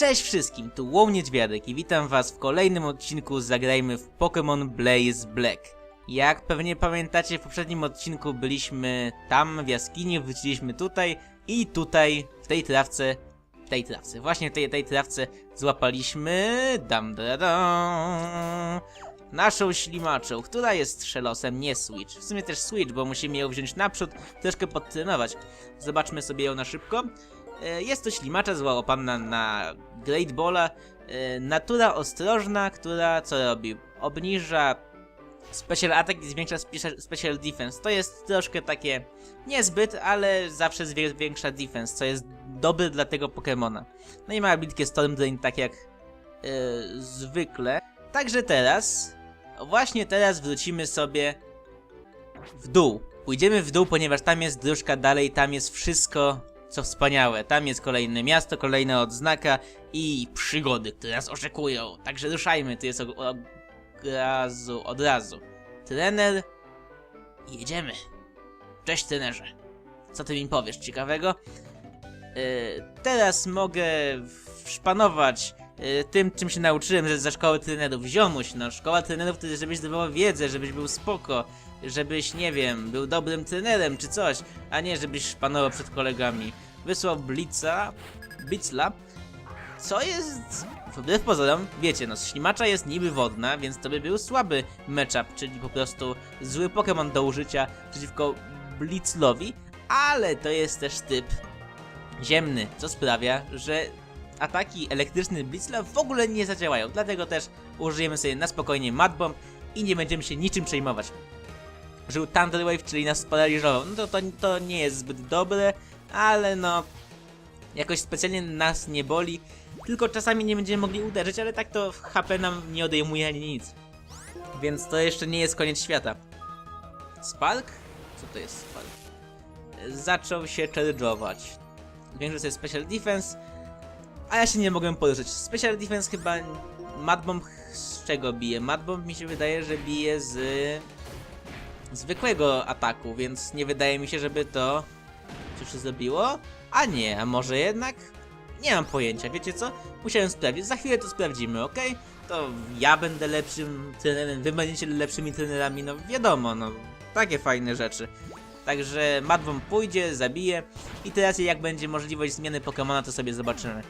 Cześć wszystkim, tu Łom Niedźwiadek i witam was w kolejnym odcinku Zagrajmy w Pokémon Blaze Black. Jak pewnie pamiętacie, w poprzednim odcinku byliśmy tam w jaskini, wróciliśmy tutaj i tutaj, w tej trawce, w tej trawce, właśnie w tej, tej trawce złapaliśmy dam da dam, naszą ślimaczą, która jest szelosem, nie Switch. W sumie też Switch, bo musimy ją wziąć naprzód, troszkę podtrenować. Zobaczmy sobie ją na szybko. E, Jest to ślimacza złapana na Great Balla. e, Natura ostrożna, która co robi? Obniża special attack i zwiększa special, defense. To jest troszkę takie niezbyt, ale zawsze zwiększa defense, co jest dobre dla tego Pokemona. No i ma abilitkę Storm Drain tak jak e, zwykle. Także teraz, właśnie teraz wrócimy sobie w dół. Pójdziemy w dół, ponieważ tam jest dróżka dalej, tam jest wszystko, co wspaniałe. Tam jest kolejne miasto, kolejna odznaka i przygody, które nas oczekują. Także ruszajmy, tu jest od, od razu, od razu. Trener, jedziemy. Cześć trenerze. Co ty mi powiesz ciekawego? Yy, teraz mogę szpanować yy, tym, czym się nauczyłem ze, ze szkoły trenerów. Ziomuś, no, szkoła trenerów to żebyś zdobywał wiedzę, żebyś był spoko, żebyś, nie wiem, był dobrym trenerem czy coś, a nie żebyś szpanował przed kolegami. Wysłał Blitza, Blitzla, co jest, wbrew pozorom, wiecie, no, ślimacza jest niby wodna, więc to by był słaby matchup, czyli po prostu zły Pokémon do użycia przeciwko Blitzlowi, ale to jest też typ ziemny, co sprawia, że ataki elektryczne Blitzla w ogóle nie zadziałają, dlatego też użyjemy sobie na spokojnie Mad Bomb i nie będziemy się niczym przejmować. Żył Thunder Wave, czyli nas sparaliżował, no to, to, to nie jest zbyt dobre, ale no, jakoś specjalnie nas nie boli, tylko czasami nie będziemy mogli uderzyć, ale tak to HP nam nie odejmuje ani nic. Więc to jeszcze nie jest koniec świata. Spark? Co to jest Spark? Zaczął się charge'ować. Zwiększył sobie Special Defense, a ja się nie mogłem poruszyć. Special Defense chyba... Madbomb z czego bije? Madbomb mi się wydaje, że bije z... zwykłego ataku, więc nie wydaje mi się, żeby to coś zrobiło. A nie, a może jednak? Nie mam pojęcia, wiecie co? Musiałem sprawdzić, za chwilę to sprawdzimy, ok? To ja będę lepszym trenerem, wy będziecie lepszymi trenerami, no wiadomo, no takie fajne rzeczy. Także Madbomb pójdzie, zabije i teraz jak będzie możliwość zmiany Pokemona, to sobie zobaczymy.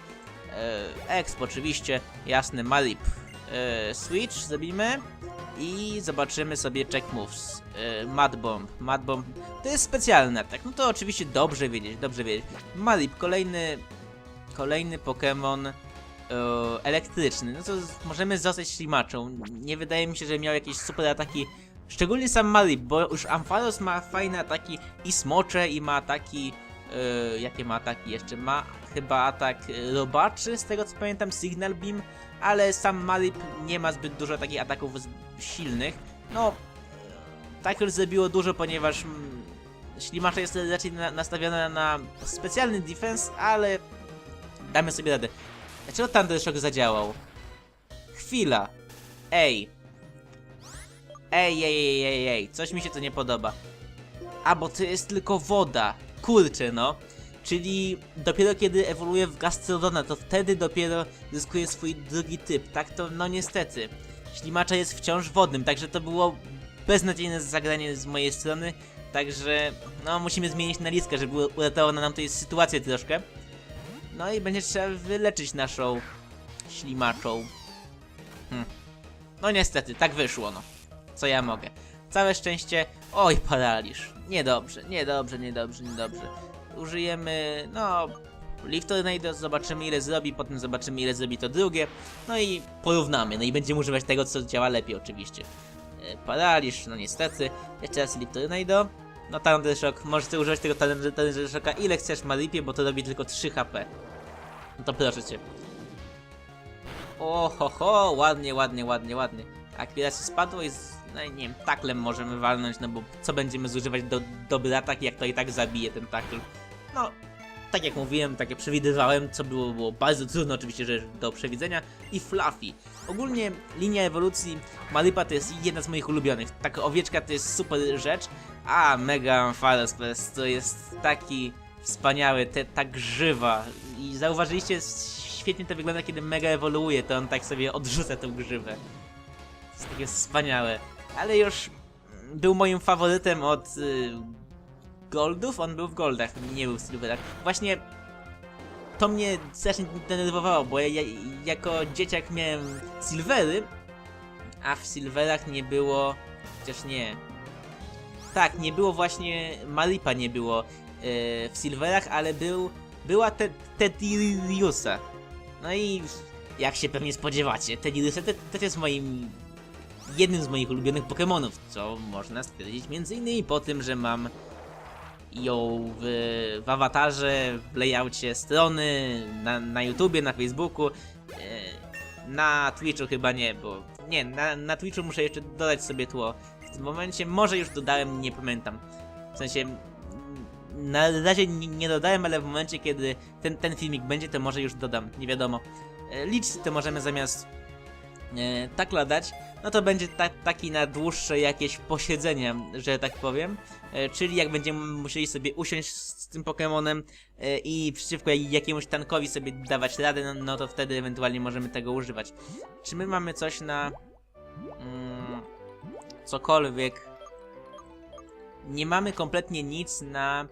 E, Exp oczywiście, jasny, Malip. E, Switch zrobimy i zobaczymy sobie check moves. E, Mad Bomb, Mad Bomb to jest specjalny atak, no to oczywiście dobrze wiedzieć, dobrze wiedzieć. Malip, kolejny, kolejny Pokémon e, elektryczny, no to możemy zostać ślimaczą. Nie wydaje mi się, że miał jakieś super ataki, szczególnie sam Malip, bo już Ampharos ma fajne ataki i smocze i ma ataki, e, jakie ma ataki jeszcze? Ma chyba atak e, robaczy, z tego co pamiętam, Signal Beam, ale sam Malip nie ma zbyt dużo takich ataków silnych. No, tak już zrobiło dużo, ponieważ mm, ślimacza jest raczej na, nastawiona na specjalny defense, ale damy sobie radę. Dlaczego Thunder Shock zadziałał? Chwila. Ej. Ej, ej, ej, ej, ej, coś mi się to nie podoba. A, bo to jest tylko woda. Kurczę, no. Czyli dopiero kiedy ewoluuje w Gastrodona, to wtedy dopiero zyskuje swój drugi typ. Tak to, no niestety. Ślimacza jest wciąż wodnym, także to było beznadziejne zagranie z mojej strony. Także, no, musimy zmienić na listkę, żeby uratowało nam tutaj sytuację troszkę. No i będzie trzeba wyleczyć naszą ślimaczą. Hm. No niestety, tak wyszło, no. Co ja mogę. Całe szczęście. Oj, paraliż. Niedobrze, niedobrze, niedobrze, niedobrze. Użyjemy, no. Leaf Tornado, zobaczymy ile zrobi, potem zobaczymy ile zrobi to drugie. No i porównamy, no i będziemy używać tego, co działa lepiej oczywiście. E, Paraliż, no niestety. Jeszcze raz Leaf Tornado. No Thunder Shock, możesz używać tego Thunder Thunder Shocka ile chcesz Maripie, bo to robi tylko 3 HP. No to proszę cię. O ho ho, ładnie, ładnie, ładnie, ładnie. Akwilacja spadło i z, no nie wiem, taklem możemy walnąć, no bo co będziemy zużywać do dobry atak, jak to i tak zabije ten takl. No, tak jak mówiłem, tak jak przewidywałem, co było, było bardzo trudno oczywiście, że do przewidzenia. I Fluffy. Ogólnie linia ewolucji Malipa to jest jedna z moich ulubionych. Taka owieczka to jest super rzecz, a Mega Ampharos to jest, taki wspaniały, te, tak żywa. I zauważyliście, świetnie to wygląda, kiedy mega ewoluuje, to on tak sobie odrzuca tą grzywę. To jest takie wspaniałe. Ale już był moim faworytem od y, Goldów, on był w Goldach, nie był w Silverach. Właśnie to mnie strasznie denerwowało, bo ja, ja jako dzieciak miałem Silvery, a w Silverach nie było, chociaż nie. Tak, nie było właśnie, Malipa nie było e, w Silverach, ale był, była te, Tediriusa. No i jak się pewnie spodziewacie, Tediriusa te, też jest moim, jednym z moich ulubionych Pokémonów, co można stwierdzić między innymi po tym, że mam ją w, w awatarze, w layoutie strony, na, na YouTubie, na Facebooku, e, na Twitchu chyba nie, bo nie, na, na Twitchu muszę jeszcze dodać sobie tło. W tym momencie może już dodałem, nie pamiętam. W sensie na razie nie, dodałem, ale w momencie kiedy ten, ten filmik będzie, to może już dodam, nie wiadomo. E, Liczcy to możemy zamiast takla dać, no to będzie ta, taki na dłuższe jakieś posiedzenia, że tak powiem. E, czyli jak będziemy musieli sobie usiąść z, z tym Pokemonem e, i przeciwko jakiemuś tankowi sobie dawać radę, no, no to wtedy ewentualnie możemy tego używać. Czy my mamy coś na... Mm, cokolwiek... Nie mamy kompletnie nic na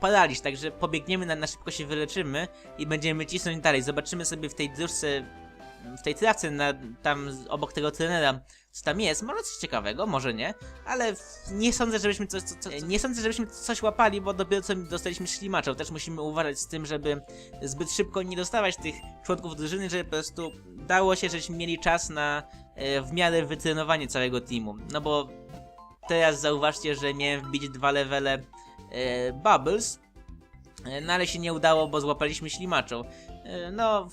paraliż, także pobiegniemy na, na szybko się wyleczymy i będziemy cisnąć dalej. Zobaczymy sobie w tej dróżce, w tej trawce na, tam obok tego trenera, co tam jest. Może coś ciekawego, może nie, ale nie sądzę, żebyśmy coś, co, co, nie sądzę, żebyśmy coś łapali, bo dopiero co dostaliśmy ślimaczą. Też musimy uważać z tym, żeby zbyt szybko nie dostawać tych członków drużyny, żeby po prostu dało się, żeśmy mieli czas na e, w miarę wytrenowanie całego teamu. No bo teraz zauważcie, że miałem wbić dwa levele e, Bubbles, e, no ale się nie udało, bo złapaliśmy ślimaczą. E, no,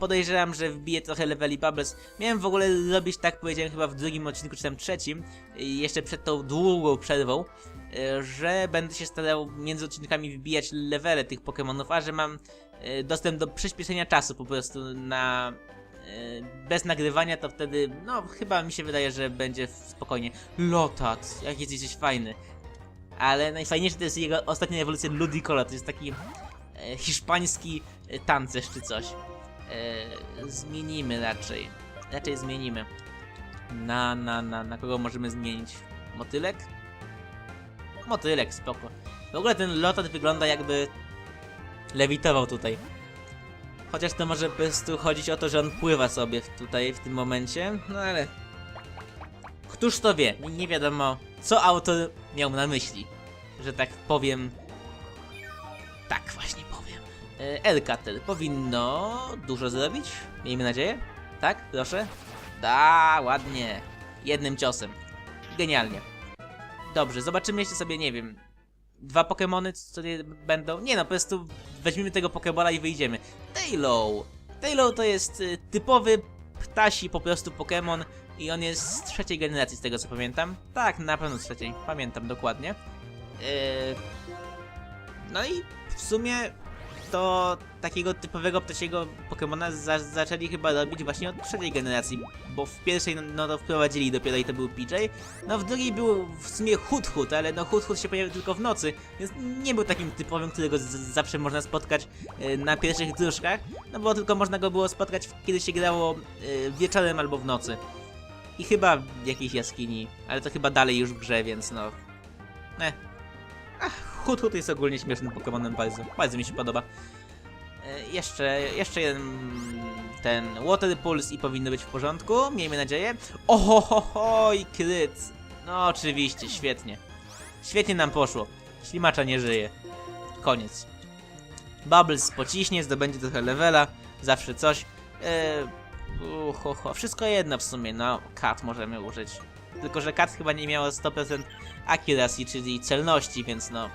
podejrzewam, że wbiję trochę leveli Bubbles. Miałem w ogóle robić, tak powiedziałem chyba w drugim odcinku, czy tam trzecim, jeszcze przed tą długą przerwą, e, że będę się starał między odcinkami wbijać levele tych Pokémonów, a że mam e, dostęp do przyspieszenia czasu po prostu na e, bez nagrywania, to wtedy, no chyba mi się wydaje, że będzie spokojnie. Lotat, jak jest jesteś fajny. Ale najfajniejsze to jest jego ostatnia ewolucja Ludicola, to jest taki hiszpański tancerz czy coś. E, zmienimy raczej. Raczej zmienimy. Na, na, na, na kogo możemy zmienić? Motylek? Motylek, spoko. W ogóle ten lotat wygląda jakby lewitował tutaj. Chociaż to może po prostu chodzić o to, że on pływa sobie tutaj w tym momencie, no ale... Któż to wie? Nie wiadomo, co autor miał na myśli. Że tak powiem... Tak właśnie powiem. E, Elkatel powinno dużo zrobić, miejmy nadzieję. Tak? Proszę? Da, ładnie. Jednym ciosem. Genialnie. Dobrze, zobaczymy jeszcze sobie, nie wiem, dwa Pokemony, co nie będą. Nie no, po prostu weźmiemy tego Pokebola i wyjdziemy. Taillow! Taillow to jest y, typowy ptasi po prostu Pokémon i on jest z trzeciej generacji, z tego co pamiętam. Tak, na pewno z trzeciej, pamiętam dokładnie. Yy... No i w sumie to takiego typowego ptasiego Pokemona za zaczęli chyba robić właśnie od trzeciej generacji, bo w pierwszej no, no to wprowadzili dopiero i to był PJ, no w drugiej był w sumie Hut ale no Hut się pojawił tylko w nocy, więc nie był takim typowym, którego zawsze można spotkać e, na pierwszych dróżkach, no bo tylko można go było spotkać kiedy się grało e, wieczorem albo w nocy. I chyba w jakiejś jaskini, ale to chyba dalej już w grze, więc no... Eh. Ach, Hut Hut jest ogólnie śmiesznym Pokemonem bardzo, bardzo mi się podoba. E, jeszcze, jeszcze jeden ten Water Pulse i powinno być w porządku, miejmy nadzieję. Ohohoho i kryt. No oczywiście, świetnie. Świetnie nam poszło. Ślimacza nie żyje. Koniec. Bubbles pociśnie, zdobędzie trochę levela, zawsze coś. Eee, uhoho, wszystko jedno w sumie, no, kat możemy użyć. Tylko, że kat chyba nie miało 100% accuracy, czyli celności, więc no...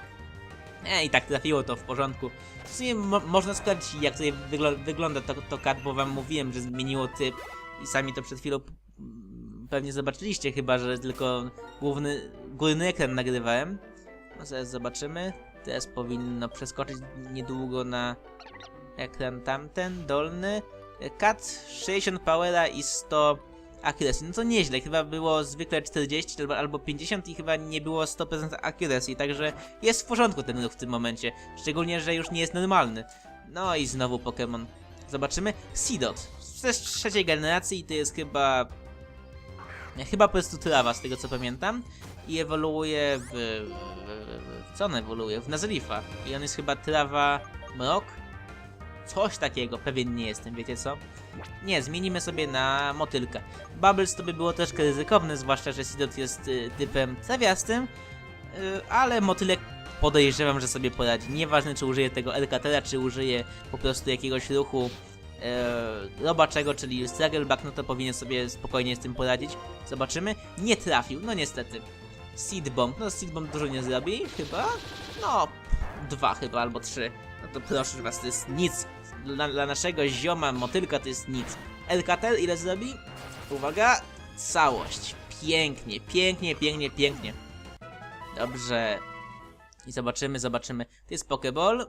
E, i tak trafiło to w porządku. W sumie mo można sprawdzić, jak tutaj wygl wygląda to, to bo wam mówiłem, że zmieniło typ i sami to przed chwilą pewnie zobaczyliście, chyba, że tylko główny, górny ekran nagrywałem. No zaraz zobaczymy. Teraz powinno przeskoczyć niedługo na ekran tamten, dolny. Kat 60 powera i 100 accuracy. No to nieźle, chyba było zwykle 40 albo- albo 50 i chyba nie było 100% accuracy, także jest w porządku ten ruch w tym momencie. Szczególnie, że już nie jest normalny. No i znowu Pokémon. Zobaczymy. Seedot. Też trzeciej generacji i to jest chyba... Chyba po prostu trawa, z tego co pamiętam. I ewoluuje w... w, w, co on ewoluuje? W Nazelifa. I on jest chyba trawa mrok? Coś takiego, pewien nie jestem, wiecie co? Nie, zmienimy sobie na motylka. Bubbles to by było troszkę ryzykowne, zwłaszcza, że Seedot jest y, typem trawiastym, y, ale motylek podejrzewam, że sobie poradzi. Nieważne, czy użyje tego Elkatera, czy użyje po prostu jakiegoś ruchu e, robaczego, czyli Struggleback, no to powinien sobie spokojnie z tym poradzić. Zobaczymy. Nie trafił, no niestety. Seed Bomb, no Seed Bomb dużo nie zrobi, chyba? No, dwa chyba, albo trzy. No to proszę was, to jest nic. Dla, dla naszego zioma motylka to jest nic. Elkatel ile zrobi? Uwaga, całość. Pięknie, pięknie, pięknie, pięknie. Dobrze. I zobaczymy, zobaczymy. To jest Pokeball.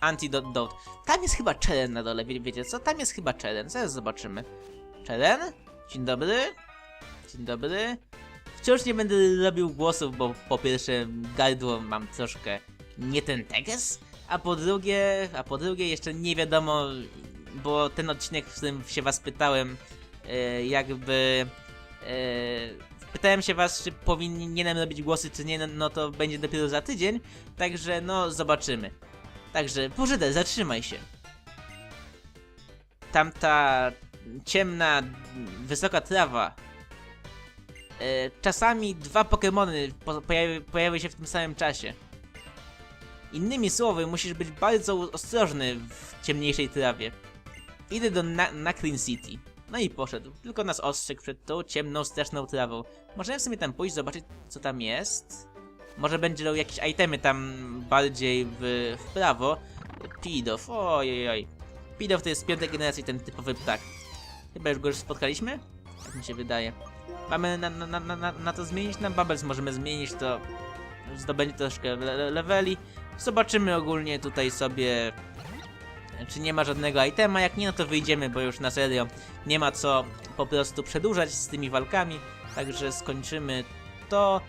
Antidote Dot. Tam jest chyba Cheren na dole, wie, wiecie co? Tam jest chyba Cheren, zaraz zobaczymy. Cheren? Dzień dobry. Dzień dobry. Wciąż nie będę robił głosów, bo po pierwsze gardło mam troszkę nie ten teges, a po drugie, a po drugie jeszcze nie wiadomo, bo ten odcinek, w którym się was pytałem, e, jakby e, pytałem się was, czy powinienem robić głosy, czy nie, no, no to będzie dopiero za tydzień, także no zobaczymy. Także, Bożede, zatrzymaj się. Tamta ciemna, wysoka trawa. E, czasami dwa Pokemony po, pojawi, pojawiły się w tym samym czasie. Innymi słowy, musisz być bardzo ostrożny w ciemniejszej trawie. Idę do na Nakrin City. No i poszedł. Tylko nas ostrzegł przed tą ciemną, straszną trawą. Możemy w sumie tam pójść, zobaczyć co tam jest. Może będą jakieś itemy tam bardziej w, w prawo. Pidow, ojej. Pidow to jest piątej generacji ten typowy ptak. Chyba już go już spotkaliśmy? Tak mi się wydaje. Mamy na, na, na, na, na to zmienić? Na Bubbles możemy zmienić, to zdobędzie troszkę le leveli. Zobaczymy ogólnie tutaj sobie, czy nie ma żadnego itema. Jak nie, no to wyjdziemy, bo już na serio nie ma co po prostu przedłużać z tymi walkami. Także skończymy to,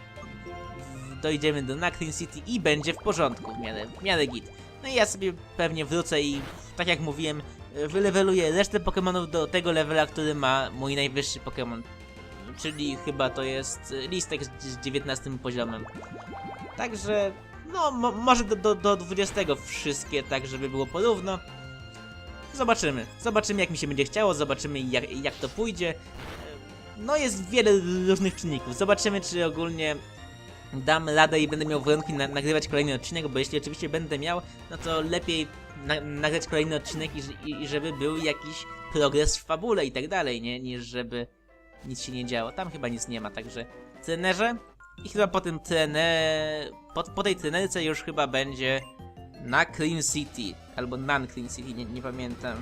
dojdziemy do Nakrin City i będzie w porządku w miarę, w miarę git. No i ja sobie pewnie wrócę i tak jak mówiłem, wyleweluję resztę Pokémonów do tego levela, który ma mój najwyższy Pokémon. Czyli chyba to jest listek z 19 poziomem. Także, no, mo może do, do, do 20 wszystkie, tak żeby było porówno. Zobaczymy. Zobaczymy, jak mi się będzie chciało, zobaczymy, jak, jak to pójdzie. No, jest wiele różnych czynników. Zobaczymy, czy ogólnie dam radę i będę miał warunki na nagrywać kolejny odcinek, bo jeśli oczywiście będę miał, no to lepiej na nagrać kolejny odcinek i, i, i żeby był jakiś progres w fabule i tak dalej, nie? Niż żeby nic się nie działo. Tam chyba nic nie ma, także trenerze i chyba po tym trener... Po, po tej trenerce już chyba będzie na Clean City, albo non Clean City, nie, nie pamiętam.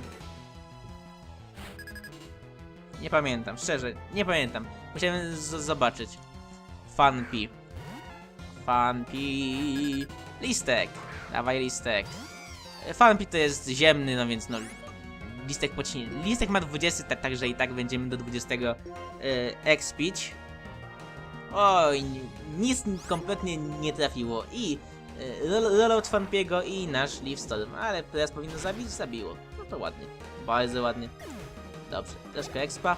Nie pamiętam, szczerze, nie pamiętam. Musiałem zobaczyć. Funpi. Funpi. Listek. Dawaj listek. Funpi to jest ziemny, no więc no. Listek. Listek ma 20, tak, także i tak będziemy do 20 e, expić. Oj, ni- nic kompletnie nie trafiło. I e, roll- rollout Funpiego i nasz Leaf Storm. Ale teraz powinno zabić, zabiło. No to ładnie. Bardzo ładnie. Dobrze, troszkę expa.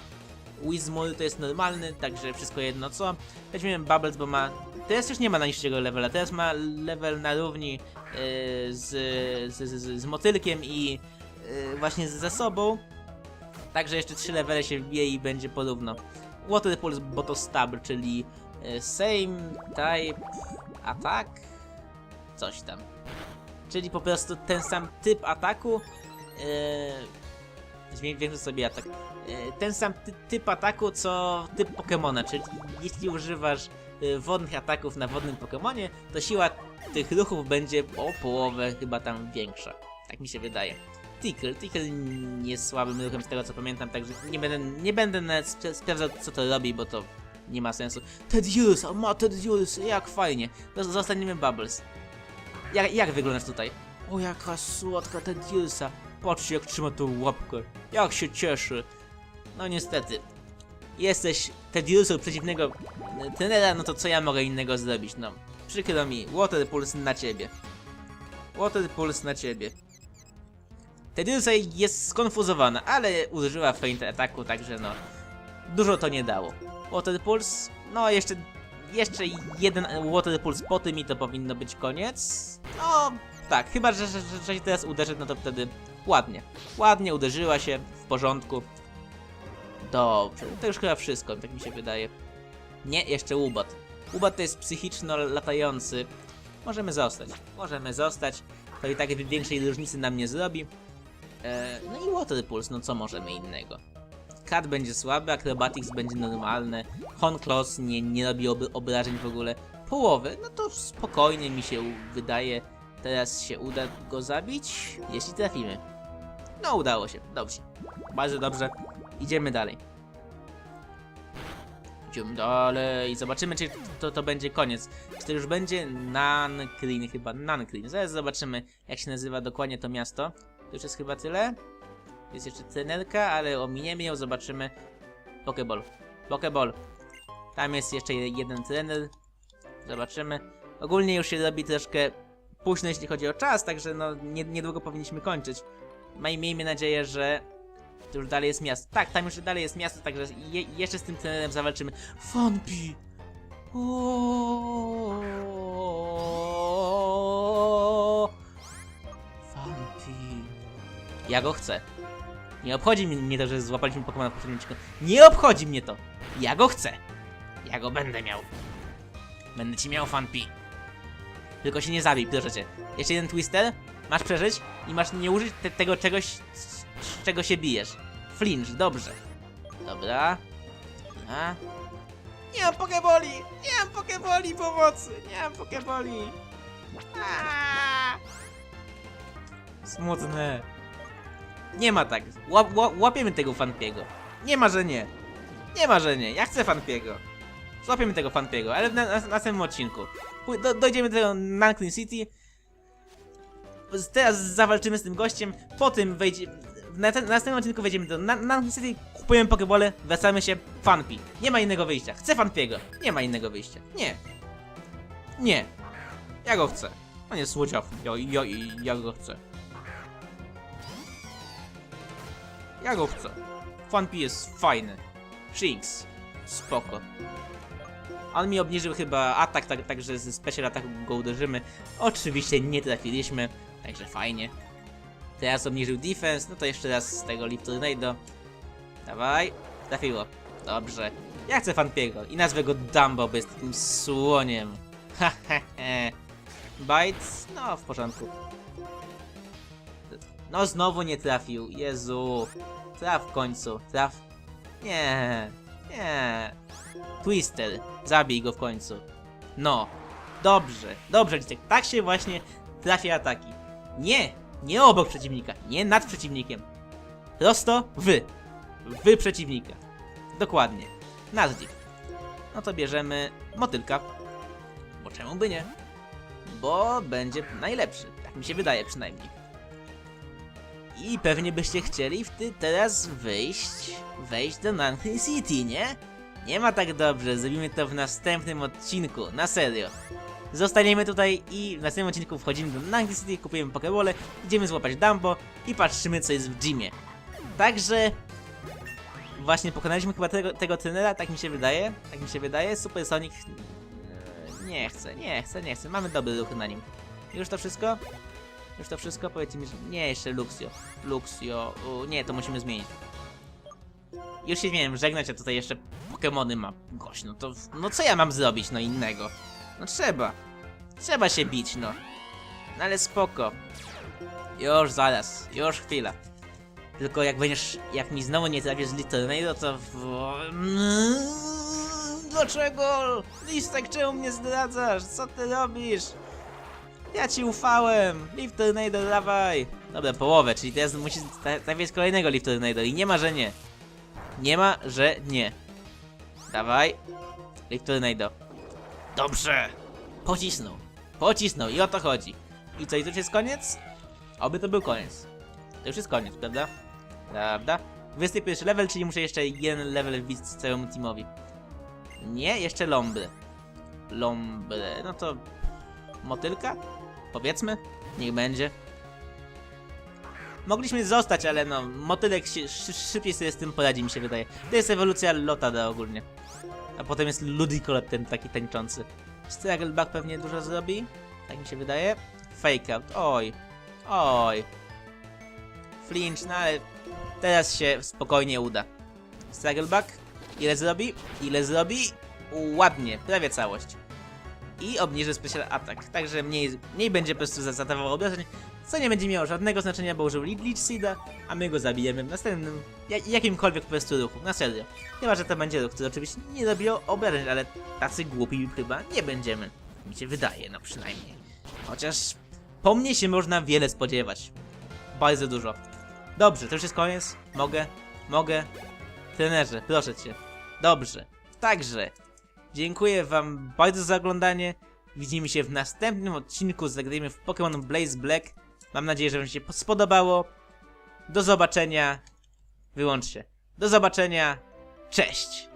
Wizmul to jest normalny, także wszystko jedno co. Weźmiemy Bubbles, bo ma... Teraz już nie ma najniższego levela, teraz ma level na równi yy, z, z, z, z motylkiem i yy, właśnie z zasobą. Także jeszcze trzy levele się wbije i będzie porówno. Water Pulse, bo to stab, czyli same type attack, coś tam. Czyli po prostu ten sam typ ataku. Yy, sobie atak. E, ten sam ty typ ataku, co typ Pokemona, czyli jeśli używasz e, wodnych ataków na wodnym Pokemonie, to siła tych ruchów będzie o połowę chyba tam większa. Tak mi się wydaje. Tickle, Tickle nie słabym ruchem z tego co pamiętam, także nie będę, nie będę nawet spra- sprawdzał co to robi, bo to nie ma sensu. Tedius, o ma Tedius, jak fajnie. Zosta- Zostaniemy Bubbles. Jak, jak wyglądasz tutaj? O jaka słodka Tediusa. Patrzcie jak trzyma tą łapkę. Jak się cieszy. No niestety. Jesteś Tediusem przeciwnego e, trenera, no to co ja mogę innego zrobić? No, przykro mi. Water Pulse na ciebie. Water Pulse na ciebie. Tedysa jest skonfuzowana, ale użyła feint ataku, także no, dużo to nie dało. Water Pulse, no jeszcze, jeszcze jeden Water Pulse po tym i to powinno być koniec. No, tak, chyba, że, że, że, się teraz uderzy, no to wtedy ładnie. Ładnie uderzyła się, w porządku. Dobrze, to już chyba wszystko, tak mi się wydaje. Nie, jeszcze Ubat. Ubat to jest psychiczno latający. Możemy zostać, możemy zostać. To i tak większej różnicy nam nie zrobi. E, no i Water Pulse, no co możemy innego? Będzie słaby, Acrobatics będzie normalne, Honclaws nie, nie robi oby, obrażeń w ogóle. Połowy, no to spokojnie mi się wydaje. Teraz się uda go zabić, jeśli trafimy. No udało się, dobrze. Bardzo dobrze. Idziemy dalej. Idziemy dalej. Zobaczymy, czy to, to będzie koniec. Czy to już będzie Nankrin, chyba Nankrin. Zaraz zobaczymy, jak się nazywa dokładnie to miasto. To już jest chyba tyle. Jest jeszcze trenerka, ale ominiemy ją, zobaczymy. Pokeball. Pokeball. Tam jest jeszcze je- jeden trener. Zobaczymy. Ogólnie już się robi troszkę późno, jeśli chodzi o czas, także no nie, niedługo powinniśmy kończyć. Miejmy nadzieję, że to już dalej jest miasto. Tak, tam już dalej jest miasto, także je, jeszcze z tym trenerem zawalczymy. Fonpi! Fonpi. Ja go chcę. Nie obchodzi mnie, to, że złapaliśmy Pokemona po poprzednim odcinku. Nie obchodzi mnie to. Ja go chcę. Ja go będę miał. Będę ci miał Fonpi. Tylko się nie zabij, proszę cię. Jeszcze jeden twister, masz przeżyć i masz nie użyć te, tego czegoś, z, z czego się bijesz. Flinch, dobrze. Dobra. A. Nie mam pokeboli! Nie mam pokeboli pomocy! Nie mam pokeboli! Aaaa! Smutne. Nie ma tak. Łap, łap, łapiemy tego Fanpiego. Nie ma, że nie. Nie ma, że nie. Ja chcę Fanpiego. Złapiemy tego Fanpiego, ale w na, na, na następnym odcinku. Do, dojdziemy do tego Nanklin City. Teraz zawalczymy z tym gościem. Po tym wejdzie. Na, na następnym odcinku wejdziemy do Na- Nanklin City, kupujemy Pokebole, wracamy się. Fanpi. Nie ma innego wyjścia. Chcę Fanpiego. Nie ma innego wyjścia. Nie. Nie. Ja go chcę. On jest słodziach. Ja, ja, ja go chcę. Ja go chcę. Fanpi jest fajny. Shinx. Spoko. On mi obniżył chyba atak, tak, także ze special ataku go uderzymy. Oczywiście nie trafiliśmy, także fajnie. Teraz obniżył defense, no to jeszcze raz z tego Lift Tornado. Dawaj, trafiło. Dobrze. Ja chcę Fanpiego i nazwę go Dumbo, bo jest takim słoniem. Ha, ha, ha. Bites? No, w porządku. No, znowu nie trafił. Jezu. Traf w końcu. Traf. Nie. Nie. Twister. Zabij go w końcu. No. Dobrze. Dobrze, Listek. Tak się właśnie trafia ataki. Nie. Nie obok przeciwnika. Nie nad przeciwnikiem. Prosto wy. Wy przeciwnika. Dokładnie. Nich. No to bierzemy motylka. Bo czemu by nie? Bo będzie najlepszy. Tak mi się wydaje przynajmniej. I pewnie byście chcieli w ty teraz wyjść, wejść do Nankin City, nie? Nie ma tak dobrze, zrobimy to w następnym odcinku, na serio. Zostaniemy tutaj i w następnym odcinku wchodzimy do Nankin City, kupujemy Pokebole, idziemy złapać Dumbo i patrzymy co jest w gymie. Także właśnie pokonaliśmy chyba tego, tego trenera, tak mi się wydaje, tak mi się wydaje. Super Sonic e, nie chce, nie chce, nie chce, mamy dobry ruch na nim. Już to wszystko? Już to wszystko? Powiedzcie mi, że... Nie, jeszcze Luxio. Luxio... U, nie, to musimy zmienić. Już się zmieniłem żegnać, a tutaj jeszcze Pokemony ma gość, no to... No co ja mam zrobić, no innego? No trzeba. Trzeba się bić, no. No ale spoko. Już zaraz, już chwila. Tylko jak będziesz... Jak mi znowu nie trafisz z Little to... w- Dlaczego? Listek, czemu mnie zdradzasz? Co ty robisz? Ja ci ufałem! Lift Tornado, dawaj! Dobra, połowę, czyli teraz musisz tra- trafić kolejnego Lift Tornado i nie ma, że nie. Nie ma, że nie. Dawaj. Lift Tornado. Dobrze! Pocisnął. Pocisnął i o to chodzi. I co, i to już jest koniec? Oby to był koniec. To już jest koniec, prawda? Prawda? 21 level, czyli muszę jeszcze jeden level wbić całemu teamowi. Nie, jeszcze Lombre. Lombre, no to... Motylka? Powiedzmy? Niech będzie. Mogliśmy zostać, ale no, motylek się, szy, szybciej sobie z tym poradzi, mi się wydaje. To jest ewolucja Lotada ogólnie. A potem jest Ludicolo, ten taki tańczący. Straggleback pewnie dużo zrobi, tak mi się wydaje. Fake out, oj, oj. Flinch, no ale teraz się spokojnie uda. Straggleback, ile zrobi? Ile zrobi? Ładnie, prawie całość. I obniży special attack, także mniej, mniej będzie po prostu za- zadawał obrażeń, co nie będzie miało żadnego znaczenia, bo użył Leech Seeda, a my go zabijemy w następnym, ja- jakimkolwiek po prostu ruchu, na serio. Chyba, że to będzie ruch, który oczywiście nie robi obrażeń, ale tacy głupi chyba nie będziemy. Mi się wydaje, no przynajmniej. Chociaż po mnie się można wiele spodziewać. Bardzo dużo. Dobrze, to już jest koniec? Mogę? Mogę? Trenerze, proszę cię. Dobrze. Także, dziękuję wam bardzo za oglądanie. Widzimy się w następnym odcinku. Zagrajmy w Pokémon Blaze Black. Mam nadzieję, że wam się spodobało. Do zobaczenia. Wyłącz się. Do zobaczenia. Cześć.